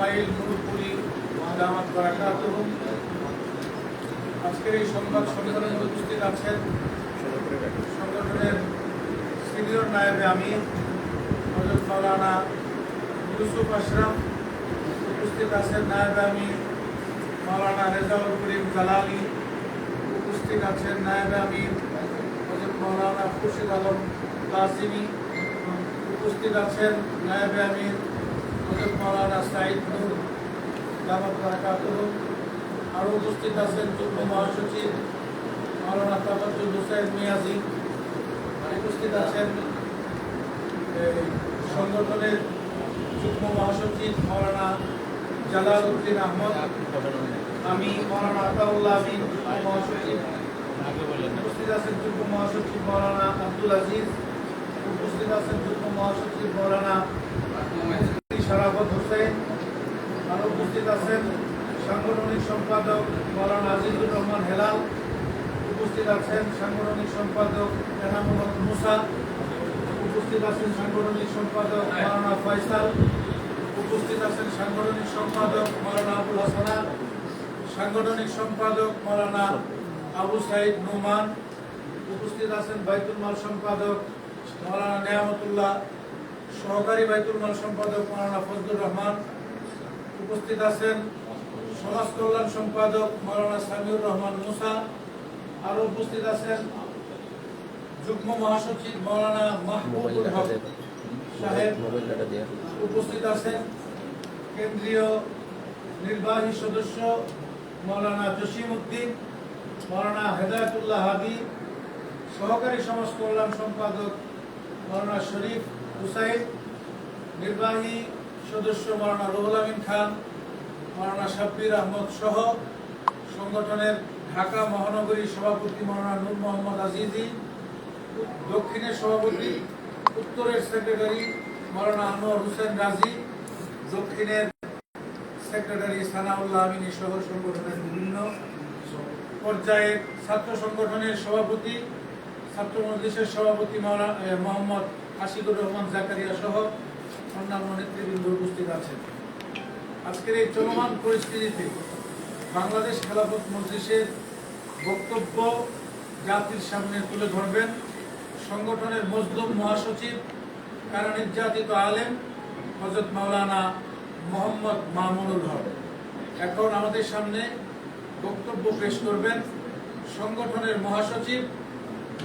ইসমাইল নুরপুরি দামাত বারাকাতুহ আজকের এই সংবাদ সম্মেলনে উপস্থিত আছেন সংগঠনের সিনিয়র নায়েবে আমি হজরত মাওলানা ইউসুফ আশরাফ। উপস্থিত আছেন নায়েবে আমি মাওলানা রেজাউল করিম জালালি। উপস্থিত আছেন নায়েবে আমি হজরত মাওলানা খুরশিদ আলম কাসিমি। উপস্থিত আছেন নায়েবে আমির হজরত মাওলানা সাইদ বারাকাতুহ আরও উপস্থিত আছেন যুগ্ম মহাসচিব মাওলানা তাবাজুল হুসাইন মিয়াজি। উপস্থিত আছেন সংগঠনের যুগ্ম মহাসচিব মাওলানা জালাল উদ্দিন আহমদ। আমি মাওলানা আতাউল্লাহ আমিন মহাসচিব। উপস্থিত আছেন যুগ্ম মহাসচিব মাওলানা আব্দুল আজিজ। উপস্থিত আছেন যুগ্ম মহাসচিব মাওলানা শারাফত হোসেন আর উপস্থিত আছেন সাংগঠনিক সম্পাদক মাওলানা আজিজুর রহমান হেলাল, উপস্থিত আছেন সাংগঠনিক সম্পাদক এনামুল হক মুসা, উপস্থিত আছেন সাংগঠনিক সম্পাদক মাওলানা ফয়সাল, উপস্থিত আছেন সাংগঠনিক সম্পাদক মাওলানা আবুল হাসানা, সাংগঠনিক সম্পাদক মাওলানা আবু সাইদ নোমান, উপস্থিত আছেন বাইতুল মাল সম্পাদক মাওলানা নেয়ামতুল্লাহ সহকারী বাইতুল মাল সম্পাদক মাওলানা ফজলুর রহমান উপস্থিত আছেন। সমাজ কল্যাণ সম্পাদক মাওলানা সামিউর রহমান মুসা। আরও উপস্থিত আছেন যুগ্ম মহাসচিব মাওলানা মাহমুদুল হক সাহেব। উপস্থিত আছেন কেন্দ্রীয় নির্বাহী সদস্য মাওলানা জসিম উদ্দিন মাওলানা হেদায়তুল্লাহ হাদি সহকারী সমাজ কল্যাণ সম্পাদক মাওলানা শরীফ হুসাইন, নির্বাহী সদস্য মাওলানা রুহুল আমিন খান, মাওলানা শাব্বির আহমদ সহ সংগঠনের ঢাকা মহানগরী সভাপতি মাওলানা নূর মোহাম্মদ আজিজি, দক্ষিণের সভাপতি, উত্তরের সেক্রেটারি মাওলানা আনোয়ার হোসেন রাজি, দক্ষিণের সেক্রেটারি সানাউল্লাহ আমিনী সহ সংগঠনের বিভিন্ন পর্যায়ের ছাত্র সংগঠনের সভাপতি, ছাত্র মজলিসের সভাপতি মোহাম্মদ আশিকুর রহমান জাকারিয়া সহ অন্যান্য নেতৃবৃন্দ উপস্থিত আছেন। আজকের এই চলমান পরিস্থিতিতে বাংলাদেশ খেলাফত মজলিসের বক্তব্য জাতির সামনে তুলে ধরবেন সংগঠনের মজলুম মহাসচিব কারণ নির্যাতিত আলেম হজরত মাওলানা মোহাম্মদ মামুনুল হক। এখন আমাদের সামনে বক্তব্য পেশ করবেন সংগঠনের মহাসচিব,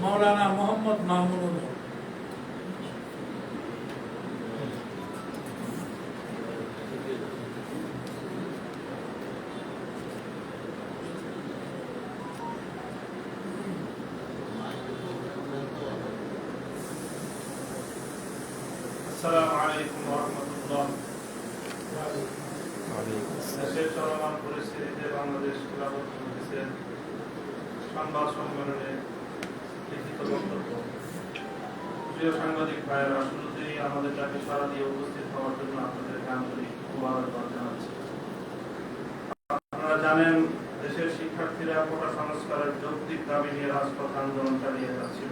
মাওলানা মোহাম্মদ মামুনুল হক আসসালামু আলাইকুম রহমতুল্লাহ দেশের চলমান পরিস্থিতিতে বাংলাদেশ খেলাফত মজলিসের সংবাদ সম্মেলনে লিখিত বক্তব্য সাংবাদিক ভাইয়েরা, শুরুতেই আমাদের ডাকে সারা দিয়ে উপস্থিত হওয়ার জন্য আপনাদেরকে আন্তরিক মুবারকবাদ জানাচ্ছি। আপনারা জানেন, দেশের শিক্ষার্থীরা কোটা সংস্কারের যৌক্তিক দাবি নিয়ে রাজপথ আন্দোলন চালিয়ে যাচ্ছিল।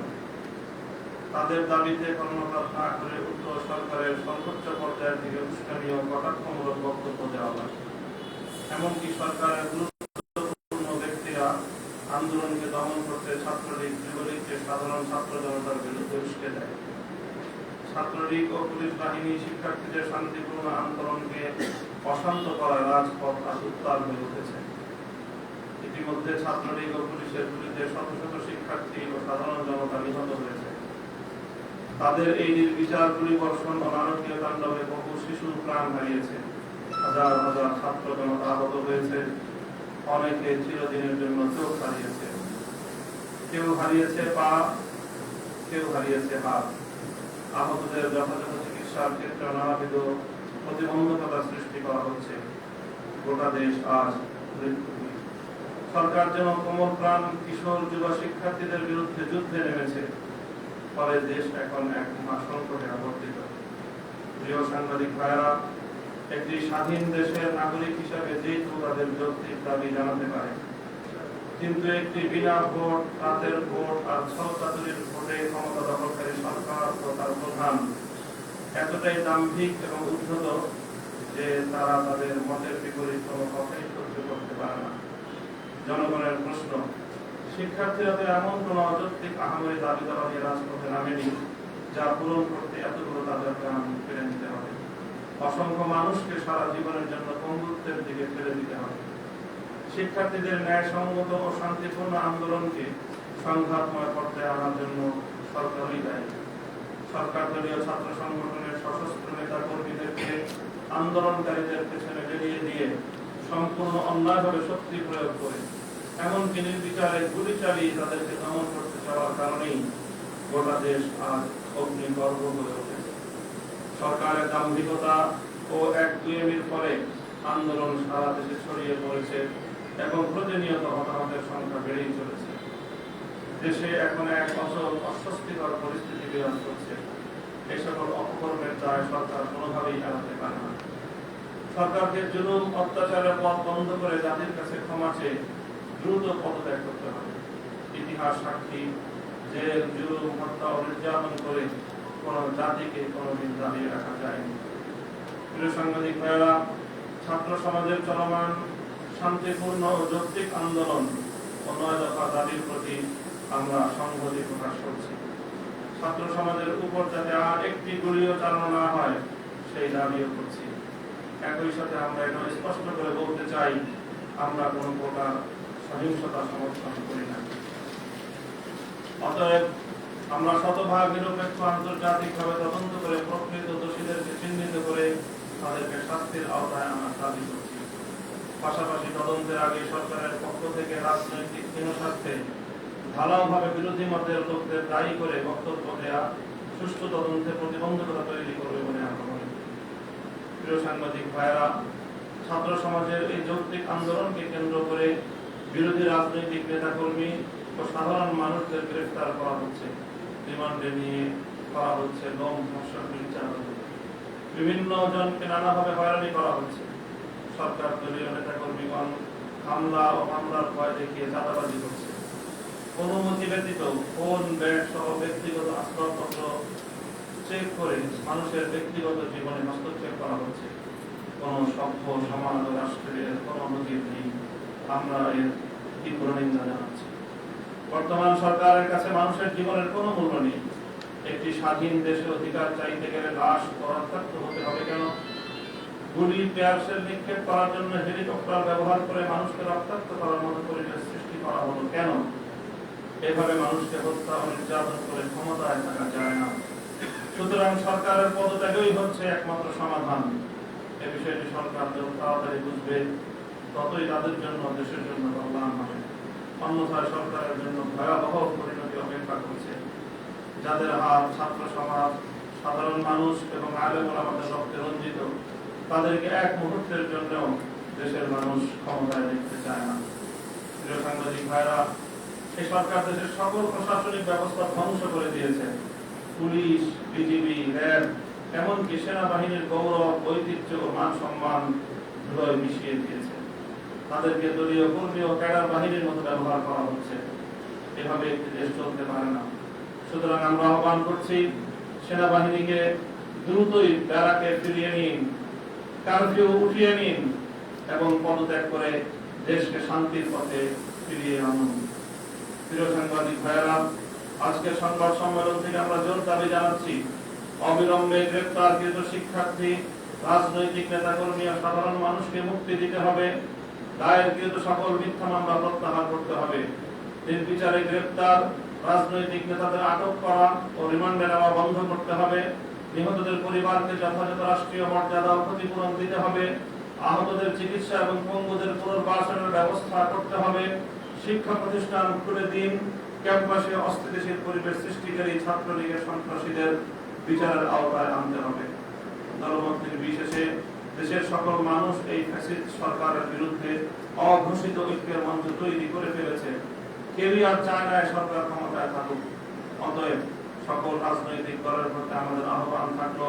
তাদের দাবিতে কর্ণপাত না করে উত্তর সরকারের সর্বোচ্চ পর্যায়ের থেকে উস্কানীয় কটাক্ষমূলক বক্তব্য দেওয়া হয়। এমনকি সরকারের গুরুত্বপূর্ণ ব্যক্তিরা আন্দোলনকে দমন করতে ছাত্রলীগ যুবলীগকে সাধারণ ছাত্র জনতার বিরুদ্ধে উস্কে দেয়। ছাত্রলীগ ও পুলিশ বাহিনী শিক্ষার্থীদের শান্তিপূর্ণ আন্দোলনকে অশান্ত করায় রাজপথ আজ উত্তাল হয়ে উঠেছে। ইতিমধ্যে ছাত্রলীগ ও পুলিশের বিরুদ্ধে শত শত শিক্ষার্থী ও সাধারণ জনতা নিহত হয়েছে। তাদের এই নির্বিচার পরিবর্ষণ ও নারকীয় তাণ্ডবে বহু শিশু প্রাণ হারিয়েছে। হাজার হাজার ছাত্র জনতা আহত হয়েছে। অনেকে চিরদিনের জন্য চোখ হারিয়েছে। কেউ হারিয়েছে পা, কেউ হারিয়েছে হাত। আহতদের যথাযথ চিকিৎসার ক্ষেত্রে নানাবিধ প্রতিবন্ধকতা সৃষ্টি করা হচ্ছে। গোটা দেশ আজ সরকার যেন কোমল প্রাণ কিশোর যুব শিক্ষার্থীদের বিরুদ্ধে যুদ্ধে নেমেছে, ফলে দেশ এখন এক মহাসংকটে আবর্তিত। প্রিয় সাংবাদিক ভাইয়েরা, একটি স্বাধীন দেশের নাগরিক হিসাবে যে কেউ তাদের যৌক্তিক দাবি জানাতে পারে। কিন্তু একটি বিনা ভোট রাতের ভোট আর ছলচাতুরির ভোটে ক্ষমতা দখলকারী সরকার ও তার প্রধান। এতটাই দাম্ভিক এবং উদ্ধত যে তারা তাদের মতের বিপরীত কোনো কথাই সহ্য করতে পারে না। জনগণের প্রশ্ন শিক্ষার্থীরা এমন কোন অযৌক্তিক আহামরি দাবি দেওয়া নিয়ে রাজপথে নামেনি, যা পূরণ করতে এতগুলো তাদের প্রাণ ফিরে নিতে হবে। অসংখ্য মানুষকে সারা জীবনের জন্য পঙ্গুত্বের দিকে ফেলে দিতে হবে। শিক্ষার্থীদের ন্যায়সঙ্গত ও শান্তিপূর্ণ আন্দোলনকে সংঘাতময় পর্যায়ে আনার জন্য সরকারই দায়ী। সরকার দলীয় ছাত্র সংগঠনের সশস্ত্র নেতা কর্মীদেরকে আন্দোলনকারীদের পেছনে বেরিয়ে দিয়ে সম্পূর্ণ অন্যায়ভাবে শক্তি প্রয়োগ করে, এমনকি নির্বিচারে গুলি চালিয়ে তাদেরকে দমন করতে চাওয়ার কারণেই গোটা দেশ আজ অগ্নিগর্ভ হয়ে উঠেছে সরকারের দাম্ভিকতা ও এক দুয়েমির ফলে আন্দোলন সারা দেশে ছড়িয়ে পড়েছে। এবং প্রতিনিয়ত হতাহতের সংখ্যা বেড়েই চলেছে। দেশে এখন এক অচল অস্বস্তিকর পরিস্থিতি বিরাজ করছে। এই সকল অপকর্মের দায় সরকার কোনোভাবেই এড়াতে পারে না। সরকারকে জুলুম, অত্যাচারের পথ বন্ধ করে জাতির কাছে ক্ষমা চেয়ে দ্রুত পদত্যাগ করতে হবে। ইতিহাস সাক্ষী যে জুলুম, হত্যা ও নির্যাতন করে কোন জাতিকে কোনোদিন দাঁড়িয়ে রাখা যায়নি। প্রিয় সাংবাদিক ভাইয়েরা, ছাত্র সমাজের চলমান শান্তিপূর্ণ যৌক্তিক আন্দোলন ও নয় দফা দাবির প্রতি আমরা সংহতি প্রকাশ করছি। ছাত্র সমাজের উপর যাতে আর একটি গুলিও চালানো না হয়, সেই দাবিও করছি। একই সাথে আমরা এটা স্পষ্ট করে বলতে চাই, আমরা কোন প্রকার সহিংসতা সমর্থন করি না। অতএব আমরা শতভাগ নিরপেক্ষ আন্তর্জাতিকভাবে তদন্ত করে প্রকৃত দোষীদেরকে চিহ্নিত করে তাদেরকে শাস্তির আওতায় আনার দাবি করছি। পাশাপাশি তদন্তের আগে সরকারের পক্ষ থেকে রাজনৈতিক স্বার্থে ঢালাওভাবে বিরোধী মতের লোকদের দায়ী করে বক্তব্য দেয়া, সুষ্ঠু তদন্তে প্রতিবন্ধকতা তৈরি করবে বলে আমরা। প্রিয় সাংবাদিক ভাইয়েরা, ছাত্র সমাজের এই যৌক্তিক আন্দোলনকে কেন্দ্র করে বিরোধী রাজনৈতিক নেতাকর্মী ও সাধারণ মানুষদের গ্রেফতার করা হচ্ছে। রিমান্ডে নিয়ে করা হচ্ছে গম ধর্ষণ নির্যাতন বিভিন্ন জনকে নানাভাবে হয়রানি করা হচ্ছে। সরকার দলীয় নেতাকর্মীগণ হামলা ও মামলার ভয় দেখিয়ে চাঁদাবাজি করছে। অনুমতি ব্যতীত ফোন ব্যাগ সহ ব্যক্তিগত আসবাবপত্র চেক করে মানুষের ব্যক্তিগত জীবনে হস্তক্ষেপ করা হচ্ছে। কোনো সভ্য, সমাজ রাষ্ট্রের কোন নজির নেই। আমরা এর তীব্র নিন্দা জানাচ্ছি। বর্তমান সরকারের কাছে মানুষের জীবনের কোনো মূল্য নেই। একটি স্বাধীন দেশের অধিকার চাইতে গেলে লাশ রক্তাক্ত হতে হবে কেন? গুলি পেয়ারসেল নিক্ষেপ করার জন্য হেলিকপ্টার ব্যবহার করে মানুষকে রক্তাক্ত করার মতো পরিবেশ সৃষ্টি করা হলো কেন? এভাবে মানুষকে হত্যা ও নির্যাতন করে ক্ষমতায় থাকা যায় না। সুতরাং সরকারের পদত্যাগই হচ্ছে একমাত্র সমাধান। এ বিষয়টি সরকার যত তাড়াতাড়ি বুঝবে, ততই তাদের জন্য, দেশের জন্য কল্যাণ হবে। অন্যথায় সরকারের জন্য ভয়াবহ পরিণতি অপেক্ষা করছে। যাদের হাত ছাত্র সমাজ, সাধারণ মানুষ এবং আলেমরা আমাদের রক্তে রঞ্জিত তাদেরকে এক মুহূর্তের জন্য দেশের মানুষ ক্ষমতায় দেখতে চায় না। প্রিয় সাংবাদিক ভাইরা সরকার দেশের সকল প্রশাসনিক ব্যবস্থা ধ্বংস করে দিয়েছে। পুলিশ, বিজিবি, র্যাব, এমনকি সেনাবাহিনীর গৌরব, ঐতিহ্য মান সম্মান মিশিয়ে দিয়েছে। তাদেরকে দলীয় কর্মী ও ক্যাডার বাহিনীর মতো ব্যবহার করা হচ্ছে। এভাবে একটি দেশ চলতে পারে না। সুতরাং আমরা আহ্বান করছি, সেনাবাহিনীকে দ্রুতই ব্যারাকে ফিরিয়ে নিন। কারফিউ উঠিয়ে নিন এবং পদত্যাগ করে দেশকে শান্তির পথে ফিরিয়ে আনুন। প্রিয় সাংবাদিক ভাইয়েরা আজকের সংবাদ সম্মেলন থেকে আমরা জোর দাবি জানাচ্ছি, অবিলম্বে গ্রেপ্তারকৃত শিক্ষার্থী, রাজনৈতিক নেতাকর্মী ও সাধারণ মানুষকে মুক্তি দিতে হবে। দায়েরকৃত সকল মিথ্যা মামলা প্রত্যাহার করতে হবে। নির্বিচারে গ্রেপ্তার, রাজনৈতিক নেতাদের আটক করা ও রিমান্ডে নেওয়া বন্ধ করতে হবে। নিহতদের পরিবারকে যথাযথ রাষ্ট্রীয় মর্যাদা ক্ষতিপূরণ দিতে হবে। আহতদের চিকিৎসা এবং পঙ্গুদের পুনর্বাসনের ব্যবস্থা করতে হবে। শিক্ষা প্রতিষ্ঠান খুলে দিন। ক্যাম্পাসে অস্থিতিশীল পরিবেশ সৃষ্টিকারী ছাত্রলীগের সন্ত্রাসীদের বিচারের আওতায় আনতে হবে। দলমত নির্বিশেষে দেশের সকল মানুষ এই ফ্যাসিস্ট সরকারের বিরুদ্ধে অঘোষিত ঐক্যের মঞ্চ তৈরি করে ফেলেছে। কেউই আর চায় না সরকার ক্ষমতায় থাকুক। অতএব সকল রাজনৈতিক দলের প্রতি আমাদের আহ্বান থাকল।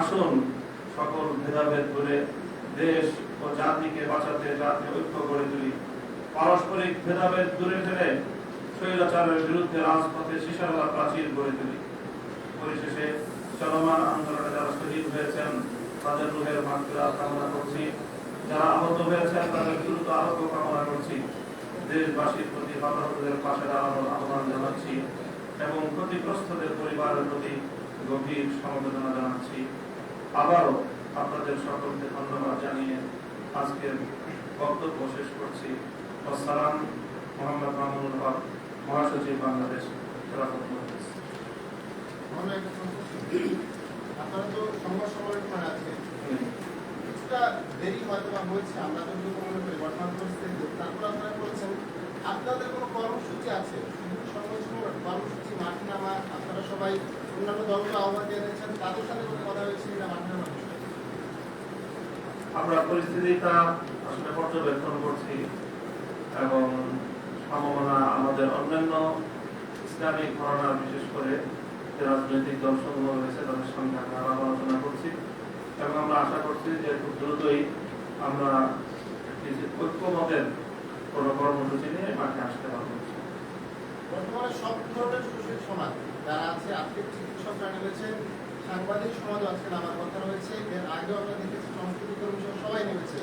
আসুন সকল ভেদাভেদ করে দেশ ও জাতিকে বাঁচাতে জাতীয় ঐক্য গড়ে তুলি। পারস্পরিক ভেদাভেদ দূরে ফেলে স্বৈরাচারের বিরুদ্ধে রাজপথে শিশার প্রাচীর গড়ে তুলি। পরিশেষে চলমান আন্দোলনে যারা শহীদ হয়েছেন, তাদের রুহের মাগফিরাত কামনা করছি। যারা আহত হয়েছেন, তাদের দ্রুত আরোগ্য কামনা করছি। দেশবাসীর প্রতি হতাহতদের পাশে দাঁড়ানোর আহ্বান জানাচ্ছি। এবং ক্ষতিগ্রস্তদের পরিবারের প্রতি গভীর সমবেদনা জানাচ্ছি। আবারও আপনাদের সকলকে ধন্যবাদ জানিয়ে আজকের বক্তব্য শেষ করছি। আসসালাম, মোহাম্মদ মামুনুল হক, মহাসচিব বাংলাদেশ। আপনারা তো সংবাদ সম্মেলন আছে কিছুটা দেরি হয়তো আমরা তো আপনারা বলছেন, আপনাদের কোনো কর্মসূচি আছে? কর্মসূচি আমরা পরিস্থিতিটা আসলে পর্যবেক্ষণ করছি এবং সম্ভাবনা আমাদের অন্যান্য ইসলামিক ঘটনা বিশেষ করে যে রাজনৈতিক দল সমূহ রয়েছে, তাদের সঙ্গে আমরা আলোচনা করছি এবং আমরা আশা করছি যে খুব দ্রুতই আমরা ঐক্যমতের কোনো কর্মসূচি নিয়ে মাঠে আসতে পারব। বর্তমানে সব ধরনের সুশীল সমাজ যারা আছে আর্থিক চিকিৎসকরা নেমেছেন, সাংবাদিক সমাজ আজকে নামার কথা রয়েছে। এর আগেও আমরা দেখেছি সংস্কৃতি কর্মী সবাই নেমেছে।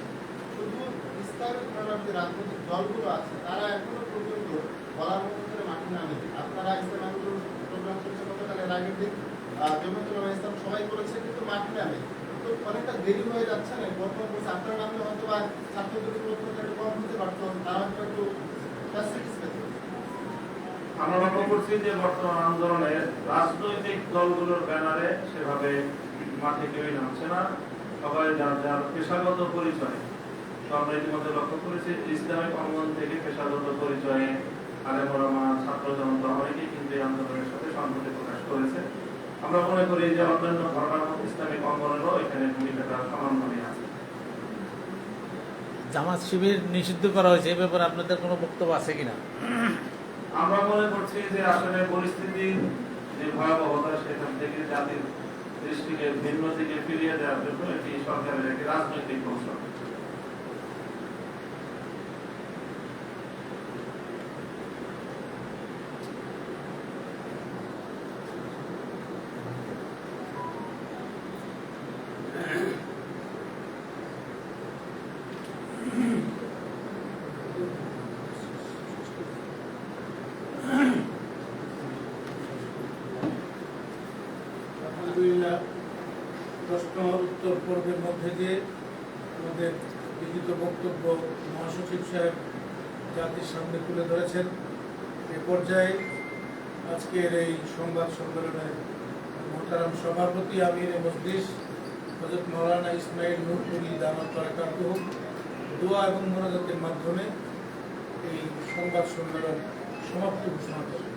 শুধু ইসলামিক ধর্মের যে রাজনৈতিক দলগুলো আছে, তারা এখনও পর্যন্ত বলার মতো করে মাঠে নামে। আপনারা ইসলাম প্রোগ্রাম করেছে গতকাল, এর আগের দিন জমিয়তুল ইসলাম সবাই করেছে, কিন্তু মাঠে নামে। তো অনেকটা দেরি হয়ে যাচ্ছে না, বর্তমান বলছে আপনারা নামলে হয়তো বা ছাত্রদের প্রত্যেকটা একটু কম হতে পারতো, তারা হয়তো একটু ফ্যাসিলিটিস পেত আমরা লক্ষ্য করছি যে বর্তমান আন্দোলনে রাজনৈতিক দলগুলোর ব্যানারে সেভাবে মাঠে কেউই নামছে না। সবাই যার যার পেশাগত পরিচয়, তো আমরা ইতিমধ্যে লক্ষ্য করেছি, ইসলামিক অঙ্গন থেকে পেশাগত পরিচয়ে ছাত্র জনতা কিন্তু এই আন্দোলনের সাথে সংহতি প্রকাশ করেছে। আমরা মনে করি যে অন্যান্য মতো ইসলামিক অঙ্গনেরও এখানে ভূমিকাটা সমানভাবে আছে। জামাত শিবির নিষিদ্ধ করা হয়েছে, এ ব্যাপারে আপনাদের কোনো বক্তব্য আছে কিনা? আমরা মনে করছি যে আসলে পরিস্থিতি যে ভয়াবহতা সেখান থেকে জাতির দৃষ্টিকে ভিন্ন দিকে ফিরিয়ে দেওয়ার জন্য এটি সরকারের একটি রাজনৈতিক কৌশল আলহামদুলিল্লাহ প্রশ্ন পর্বের মধ্যে দিয়ে আমাদের লিখিত বক্তব্য মহাসচিব সাহেব জাতির সামনে তুলে ধরেছেন, এ পর্যায়ে আজকের এই সংবাদ সম্মেলনের মোহতারাম সভাপতি আমির এ মজলিস হজরত মৌলানা ইসমাইল নুরপুরি দামাত বারাকাত দোয়া এবং মোনাজাতের মাধ্যমে এই সংবাদ সম্মেলন সমাপ্ত ঘোষণা করেন।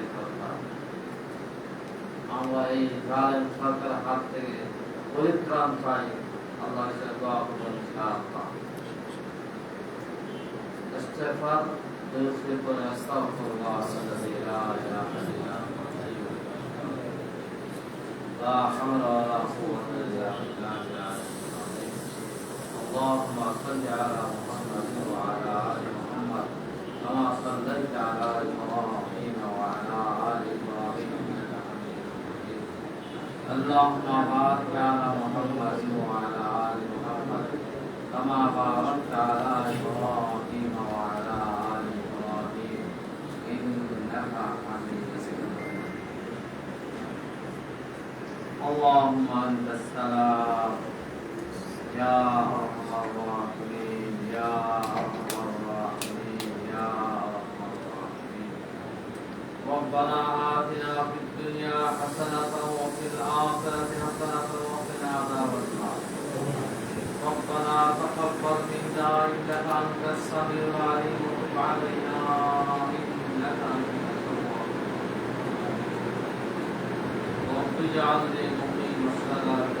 আমরা এই জালেম সরকারের হাত থেকে পরিত্রাণ চাই আল্লাহ اللهم صل على محمد وعلى ال محمد كما صليت على إبراهيم وعلى ال اللهم بارك على محمد وعلى آل محمد كما باركت على إبراهيم وعلى آل إبراهيم إنك حميد مجيد. اللهم أنت السلام. يا أرحم الراحمين. يا أرحم الراحمين. يا أرحم الراحمين. ربنا حسنة وفي الآخرة حسنة وقنا عذاب النار. ربنا تقبل منا إنك أنت السميع العليم. وتب علينا إنك أنت التواب رب اجعل لي مقيم الصلاة.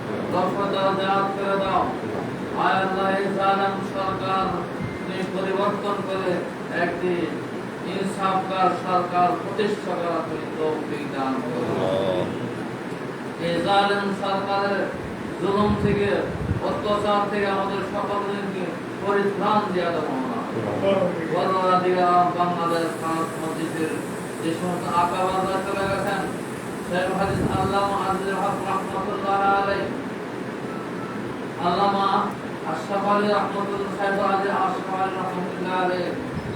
করে দাও আল্লাহ পরিবর্তন করে একটি ইনসাফকার সরকার প্রতিষ্ঠা করা তুমি তৌফিক দান করো এই জালেম সরকারের জুলুম থেকে অত্যাচার থেকে আমাদের সকলকে পরিত্রাণ দেওয়া দেবো বাংলাদেশ ফ্রান্স মসজিদের যে সমস্ত আকাবাদরা চলে গেছেন আল্লামা আজিজুল হক রহমতুল্লাহ আলাই আল্লামা আশরাফ আলী রহমতুল্লাহ সাহেব আলী আশরাফ আলী রহমতুল্লাহ আলাই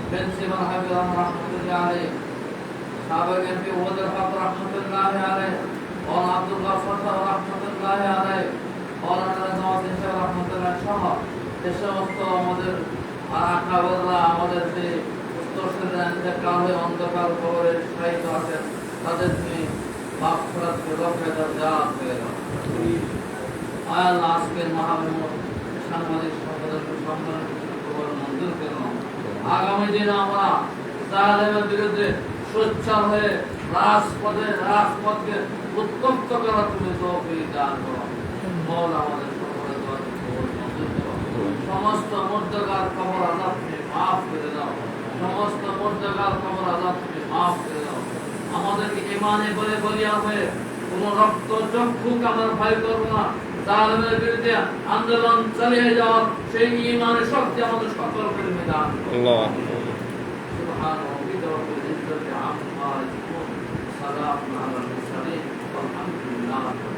প্রিন্সিপাল হাবিব রহমতুল্লাহ আলাই সাবেক এমপি ওদের হক রহমতুল্লাহ আলাই ওল আব্দুল্লাহ সরকার রহমতুল্লাহ আলাই মৌলানা নওয়াজ রহমতুল্লাহ সহ যে সমস্ত আমাদের আখাবররা আমাদের যে উত্তরসূরির অন্ধকার খবরে শায়িত আছেন, তাদের তুমি মাফ ফরাত রক্ষা জাত হয়ে আগামী দিনে আমরা জালেমের বিরুদ্ধে সোচ্চার হয়ে রাজপথে, রাজপথকে উত্তপ্ত করা তুমি দান করো মৌল আমাদের সমস্ত মুর্দাগার খবর আজাদ তুমি মাফ করে দাও। সমস্ত মুর্দাগার খবর আজাদ তুমি মাফ করে দাও। আমাদেরকে ইমানে বলে বলিয়া হয়ে কোন রক্ত চক্ষু আমরা ভয় করব না। জালেমের বিরুদ্ধে আন্দোলন চালিয়ে যাওয়ার সেই ইমানের শক্তি আমাদের সকলকে তুমি দান করো। سبحان ربك رب العزة عما يصفون سلام على المرسلين والحمد لله رب